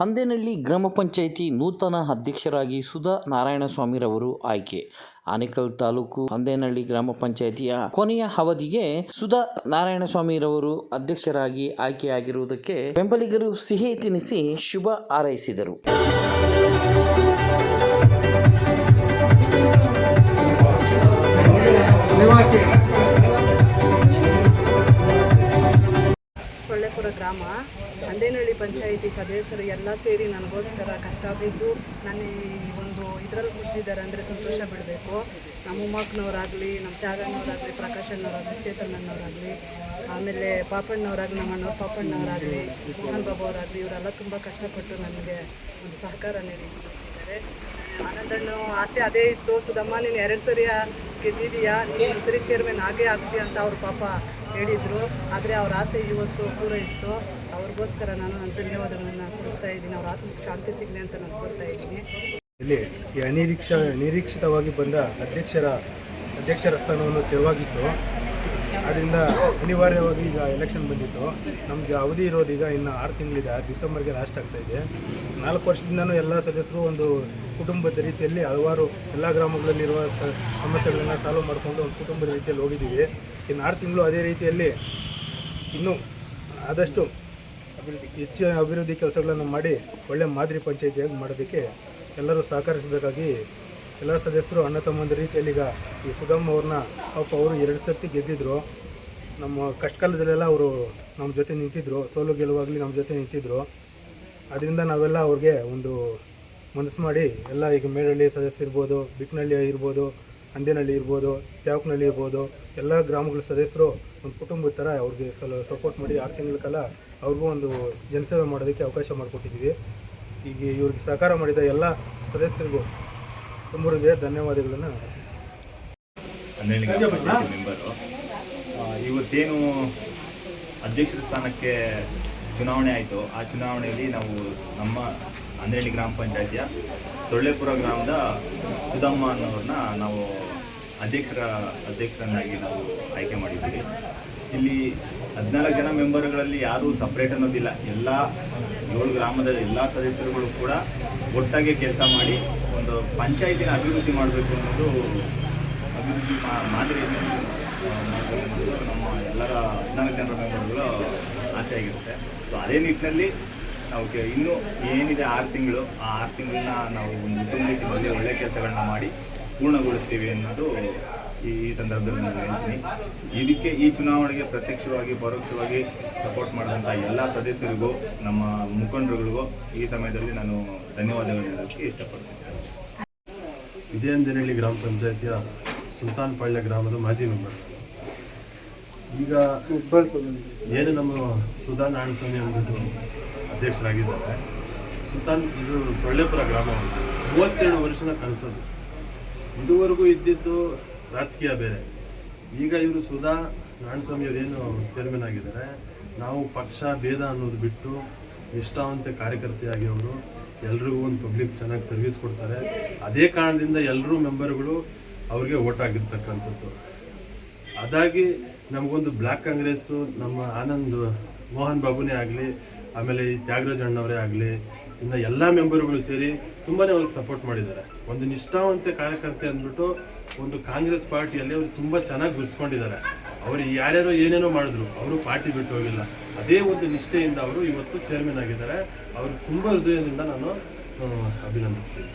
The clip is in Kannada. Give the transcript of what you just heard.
ಅಂದೇನಹಳ್ಳಿ ಗ್ರಾಮ ಪಂಚಾಯಿತಿ ನೂತನ ಅಧ್ಯಕ್ಷರಾಗಿ ಸುಧಾ ನಾರಾಯಣಸ್ವಾಮಿರವರು ಆಯ್ಕೆ. ಆನೇಕಲ್ ತಾಲೂಕು ಅಂದೇನಹಳ್ಳಿ ಗ್ರಾಮ ಪಂಚಾಯಿತಿಯ ಕೊನೆಯ ಅವಧಿಗೆ ಸುಧಾ ನಾರಾಯಣಸ್ವಾಮಿರವರು ಅಧ್ಯಕ್ಷರಾಗಿ ಆಯ್ಕೆಯಾಗಿರುವುದಕ್ಕೆ ಬೆಂಬಲಿಗರು ಸಿಹಿ ತಿನಿಸಿ ಶುಭ ಹಾರೈಸಿದರು. ಗ್ರಾಮ ಅಂದೇನಹಳ್ಳಿ ಪಂಚಾಯಿತಿ ಸದಸ್ಯರು ಎಲ್ಲ ಸೇರಿ ನನಗೋಸ್ಕರ ಕಷ್ಟ ಬಿದ್ದು ನನ್ನ ಈ ಒಂದು ಇದರಲ್ಲಿ ಕೂರಿಸಿದ್ದಾರೆ ಅಂದರೆ ಸಂತೋಷ ಬಿಡಬೇಕು. ನಮ್ಮ ಉಮ್ಮಕ್ಕನವರಾಗಲಿ ನಮ್ಮ ತ್ಯಾಗಣ್ಣವರಾಗಲಿ, ಪ್ರಕಾಶಣ್ಣವರಾಗಲಿ, ಚೇತನಣ್ಣವರಾಗಲಿ, ಆಮೇಲೆ ಪಾಪಣ್ಣವರಾಗಲಿ ನಮ್ಮ ಅಣ್ಣ ಪಾಪಣ್ಣವರಾಗಲಿ, ಮೋಹನ್ ಬಾಬು ಅವರಾಗಲಿ ಇವರೆಲ್ಲ ತುಂಬ ಕಷ್ಟಪಟ್ಟು ನನಗೆ ಒಂದು ಸಹಕಾರ ನೀಡಿ ಕೂರಿಸಿದ್ದಾರೆ ಆನಂದಣ್ಣು, ಆಸೆ ಅದೇ ಇತ್ತು. ಸುಧಮ್ಮ, ನೀನು ಎರಡು ಸರಿಯ ಗೆದ್ದಿದೀಯಾ ನೀನು ಸರಿ ಚೇರ್ಮನ್ ಆಗೇ ಆಗ್ತೀಯ ಅಂತ ಅವ್ರ ಪಾಪ ಹೇಳಿದರು. ಆದರೆ ಅವ್ರ ಆಸೆ ಇವತ್ತು ಪೂರೈಸ್ತು. ಅವ್ರಿಗೋಸ್ಕರ ನಾನು ನನ್ನ ಧನ್ಯವಾದಗಳನ್ನು ಸಲ್ಲಿಸ್ತಾ ಇದ್ದೀನಿ. ಅವ್ರ ಆತ್ಮಕ್ಕೆ ಶಾಂತಿ ಸಿಗಲಿ ಅಂತ ನಾನು ಕೊಡ್ತಾ ಇದ್ದೀನಿ. ಇಲ್ಲಿ ಈ ಅನಿರೀಕ್ಷ ನಿರೀಕ್ಷಿತವಾಗಿ ಬಂದ ಅಧ್ಯಕ್ಷರ ಅಧ್ಯಕ್ಷರ ಸ್ಥಾನವನ್ನು ತೆರವಾಗಿತ್ತು. ಅದರಿಂದ ಅನಿವಾರ್ಯವಾಗಿ ಈಗ ಎಲೆಕ್ಷನ್ ಬಂದಿತ್ತು. ನಮಗೆ ಅವಧಿ ಇರೋದು ಈಗ ಇನ್ನು ಆರು ತಿಂಗಳಿದೆ. ಡಿಸೆಂಬರ್ಗೆ ಲಾಸ್ಟ್ ಆಗ್ತಾ ಇದೆ. ನಾಲ್ಕು ವರ್ಷದಿಂದನೂ ಎಲ್ಲ ಸದಸ್ಯರು ಒಂದು ಕುಟುಂಬದ ರೀತಿಯಲ್ಲಿ ಹಲವಾರು ಎಲ್ಲ ಗ್ರಾಮಗಳಲ್ಲಿರುವ ಸಮಸ್ಯೆಗಳನ್ನು ಸಮಸ್ಯೆಗಳನ್ನ ಸಾಲ್ವ್ ಮಾಡಿಕೊಂಡು ಒಂದು ಕುಟುಂಬದ ರೀತಿಯಲ್ಲಿ ಹೋಗಿದ್ದೀವಿ. ಇನ್ನು ಆರು ತಿಂಗಳು ಅದೇ ರೀತಿಯಲ್ಲಿ ಇನ್ನೂ ಆದಷ್ಟು ಹೆಚ್ಚು ಅಭಿವೃದ್ಧಿ ಕೆಲಸಗಳನ್ನು ಮಾಡಿ ಒಳ್ಳೆ ಮಾದರಿ ಪಂಚಾಯಿತಿಯಾಗಿ ಮಾಡೋದಕ್ಕೆ ಎಲ್ಲರೂ ಸಹಕರಿಸಬೇಕಾಗಿ ಎಲ್ಲ ಸದಸ್ಯರು, ಅಣ್ಣ ತಮ್ಮಂದ ರೀತಿಯಲ್ಲಿ ಈಗ ಈ ಸುಧಮ್ಮ ಅವ್ರನ್ನ ಪಾಪ ಅವರು ಎರಡು ಸರ್ತಿ ಗೆದ್ದಿದ್ರು. ನಮ್ಮ ಕಷ್ಟಕಾಲದಲ್ಲೆಲ್ಲ ಅವರು ನಮ್ಮ ಜೊತೆ ನಿಂತಿದ್ರು. ಸೋಲು ಗೆಲುವಾಗಲಿ ನಮ್ಮ ಜೊತೆ ನಿಂತಿದ್ರು. ಅದರಿಂದ ನಾವೆಲ್ಲ ಅವ್ರಿಗೆ ಒಂದು ಮನಸ್ಸು ಮಾಡಿ ಎಲ್ಲ ಈಗ ಮೇಡಳ್ಳಿ ಸದಸ್ಯ ಇರ್ಬೋದು, ಬಿಕ್ನಳ್ಳಿ ಇರ್ಬೋದು ಅಂದೇನಹಳ್ಳಿ ಇರ್ಬೋದು ತ್ಯಾವಕ್ನಹಳ್ಳಿ ಇರ್ಬೋದು, ಎಲ್ಲ ಗ್ರಾಮಗಳ ಸದಸ್ಯರು ಒಂದು ಕುಟುಂಬದ ಥರ ಅವ್ರಿಗೆ ಸ್ವಲ್ಪ ಸಪೋರ್ಟ್ ಮಾಡಿ ಆರು ತಿಂಗಳ ಕಾಲ ಅವ್ರಿಗೂ ಒಂದು ಜನಸೇವೆ ಮಾಡೋದಕ್ಕೆ ಅವಕಾಶ ಮಾಡಿಕೊಟ್ಟಿದ್ದೀವಿ. ಈಗ ಇವ್ರಿಗೆ ಸಹಕಾರ ಮಾಡಿದ ಎಲ್ಲ ಸದಸ್ಯರಿಗೂ ತುಂಬ ಹೃದಯ ಧನ್ಯವಾದಗಳನ್ನು ಇವತ್ತೇನು ಅಧ್ಯಕ್ಷರ ಸ್ಥಾನಕ್ಕೆ ಚುನಾವಣೆ ಆಯಿತು, ಆ ಚುನಾವಣೆಯಲ್ಲಿ ನಾವು ನಮ್ಮ ಹನ್ನೆರಡು ಗ್ರಾಮ ಪಂಚಾಯತಿಯ ಸೊಳ್ಳೆಪುರ ಗ್ರಾಮದ ಸುಧಮ್ಮ ಅನ್ನೋರನ್ನ ನಾವು ಅಧ್ಯಕ್ಷರ, ಅಧ್ಯಕ್ಷರನ್ನಾಗಿ ನಾವು ಆಯ್ಕೆ ಮಾಡಿದ್ದೀವಿ. ಇಲ್ಲಿ ಹದಿನಾಲ್ಕು ಜನ ಮೆಂಬರ್ಗಳಲ್ಲಿ ಯಾರೂ ಸಪ್ರೇಟ್ ಅನ್ನೋದಿಲ್ಲ. ಎಲ್ಲ ಏಳು ಗ್ರಾಮದ ಎಲ್ಲ ಸದಸ್ಯರುಗಳು ಕೂಡ ಒಟ್ಟಾಗಿ ಕೆಲಸ ಮಾಡಿ ಒಂದು ಪಂಚಾಯತಿನ ಅಭಿವೃದ್ಧಿ ಮಾಡಬೇಕು ಅನ್ನೋದು ಅಭಿವೃದ್ಧಿ ಮಾದರಿಯನ್ನು ನಮ್ಮ ಎಲ್ಲರ ಹದಿನಾಲ್ಕು ಜನರ ಮೆಂಬರ್ಗಳು ಆಸೆ ಆಗಿರುತ್ತೆ. ಸೊ ಅದೇ ನಿಟ್ಟಿನಲ್ಲಿ ನಾವು ಕೆ- ಇನ್ನೂ ಏನಿದೆ ಆರು ತಿಂಗಳು, ಆ ಆರು ತಿಂಗಳನ್ನ ನಾವು ಒಂದು ಉತ್ತಮ ರೀತಿಯಲ್ಲಿ ಒಳ್ಳೆಯ ಕೆಲಸಗಳನ್ನ ಮಾಡಿ ಪೂರ್ಣಗೊಳಿಸ್ತೀವಿ ಅನ್ನೋದು ಈ ಈ ಸಂದರ್ಭದಲ್ಲಿ ನಾನು ಹೇಳ್ತೀನಿ. ಇದಕ್ಕೆ ಈ ಚುನಾವಣೆಗೆ ಪ್ರತ್ಯಕ್ಷವಾಗಿ, ಪರೋಕ್ಷವಾಗಿ ಸಪೋರ್ಟ್ ಮಾಡಿದಂಥ ಎಲ್ಲ ಸದಸ್ಯರಿಗೂ, ನಮ್ಮ ಮುಖಂಡರುಗಳಿಗೂ ಈ ಸಮಯದಲ್ಲಿ ನಾನು ಧನ್ಯವಾದಗಳು ಹೇಳೋದಕ್ಕೆ ಇಷ್ಟಪಡ್ತೀನಿ. ವಿಜಯಂಜನಹಳ್ಳಿ ಗ್ರಾಮ ಪಂಚಾಯತಿಯ ಸುಲ್ತಾನ್ ಪಾಳ್ಯ ಗ್ರಾಮದ ಮಾಜಿ ಮೆಂಬರ್. ಈಗ ಏನು ನಮ್ಮ ಸುಧಾ ನಾರಾಯಣಸ್ವಾಮಿ ಅಂದ್ಬಿಟ್ಟು ಅಧ್ಯಕ್ಷರಾಗಿದ್ದಾರೆ. ಸುಲ್ತಾನ್ ಇದು ಸೊಳ್ಳೆಪುರ ಗ್ರಾಮ. ಮೂವತ್ತೆರಡು ವರ್ಷನ ಕನಸದು. ಇದುವರೆಗೂ ಇದ್ದಿದ್ದು ರಾಜಕೀಯ ಬೇರೆ. ಈಗ ಇವರು ಸುಧಾ ಏನು ಚೇರ್ಮನ್ ಆಗಿದ್ದಾರೆ. ನಾವು ಪಕ್ಷ, ಭೇದ ಅನ್ನೋದು ಬಿಟ್ಟು ನಿಷ್ಠಾವಂತ ಕಾರ್ಯಕರ್ತೆಯಾಗಿ ಅವರು ಎಲ್ರಿಗೂ ಒಂದು ಪಬ್ಲಿಕ್ ಚೆನ್ನಾಗಿ ಸರ್ವಿಸ್ ಕೊಡ್ತಾರೆ. ಅದೇ ಕಾರಣದಿಂದ ಎಲ್ಲರೂ ಮೆಂಬರ್ಗಳು ಅವ್ರಿಗೆ ಓಟ್ ಆಗಿರ್ತಕ್ಕಂಥದ್ದು. ಅದಾಗಿ ನಮಗೊಂದು ಬ್ಲ್ಯಾಕ್ ಕಾಂಗ್ರೆಸ್ಸು, ನಮ್ಮ ಆನಂದ್ ಮೋಹನ್ ಬಾಬುನೇ ಆಗಲಿ, ಆಮೇಲೆ ಈ ತ್ಯಾಗರಾಜ್ ಅಣ್ಣವರೇ ಆಗಲಿ, ಇನ್ನು ಎಲ್ಲ ಮೆಂಬರ್ಗಳು ಸೇರಿ ತುಂಬಾ ಅವ್ರಿಗೆ ಸಪೋರ್ಟ್ ಮಾಡಿದ್ದಾರೆ. ಒಂದು ನಿಷ್ಠಾವಂತ ಕಾರ್ಯಕರ್ತೆ ಅಂದ್ಬಿಟ್ಟು ಒಂದು ಕಾಂಗ್ರೆಸ್ ಪಾರ್ಟಿಯಲ್ಲಿ ಅವರು ತುಂಬ ಚೆನ್ನಾಗಿ ಗುರ್ಸ್ಕೊಂಡಿದ್ದಾರೆ. ಅವರು ಯಾರ್ಯಾರೋ ಏನೇನೋ ಮಾಡಿದ್ರು, ಅವರು ಪಾರ್ಟಿ ಬಿಟ್ಟು ಹೋಗಿಲ್ಲ. ಅದೇ ಒಂದು ನಿಷ್ಠೆಯಿಂದ ಅವರು ಇವತ್ತು ಚೇರ್ಮನ್ ಆಗಿದ್ದಾರೆ. ಅವರು ತುಂಬ ಹೃದಯದಿಂದ ನಾನು ಅಭಿನಂದಿಸ್ತೀನಿ.